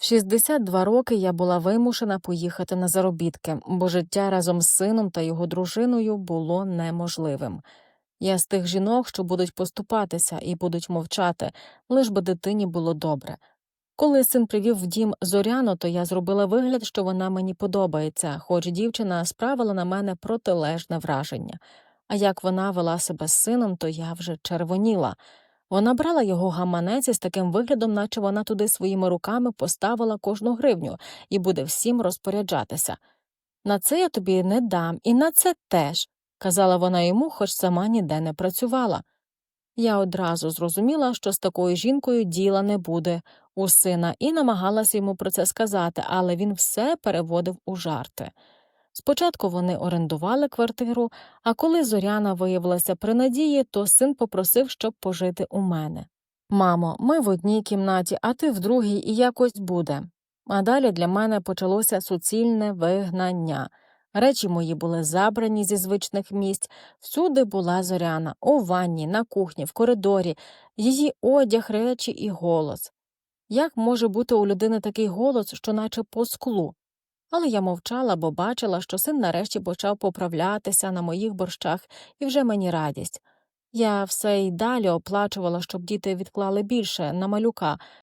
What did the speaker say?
В 62 роки я була вимушена поїхати на заробітки, бо життя разом з сином та його дружиною було неможливим. Я з тих жінок, що будуть поступатися і будуть мовчати, лиш би дитині було добре. Коли син привів в дім Зоряну, то я зробила вигляд, що вона мені подобається, хоч дівчина справила на мене протилежне враження. А як вона вела себе з сином, то я вже червоніла. Вона брала його гаманець із таким виглядом, наче вона туди своїми руками поставила кожну гривню і буде всім розпоряджатися. На це я тобі не дам, і на це теж, казала вона йому, хоч сама ніде не працювала. Я одразу зрозуміла, що з такою жінкою діла не буде у сина, і намагалася йому про це сказати, але він все переводив у жарти. Спочатку вони орендували квартиру, а коли Зоряна виявилася при надії, то син попросив, щоб пожити у мене. Мамо, ми в одній кімнаті, а ти в другій, і якось буде. А далі для мене почалося суцільне вигнання. Речі мої були забрані зі звичних місць, всюди була зоряна, у ванні, на кухні, в коридорі, її одяг, речі і голос. Як може бути у людини такий голос, що наче по склу? Але я мовчала, бо бачила, що син нарешті почав поправлятися на моїх борщах, і вже мені радість. Я все й далі оплачувала, щоб діти відклали більше на малюка,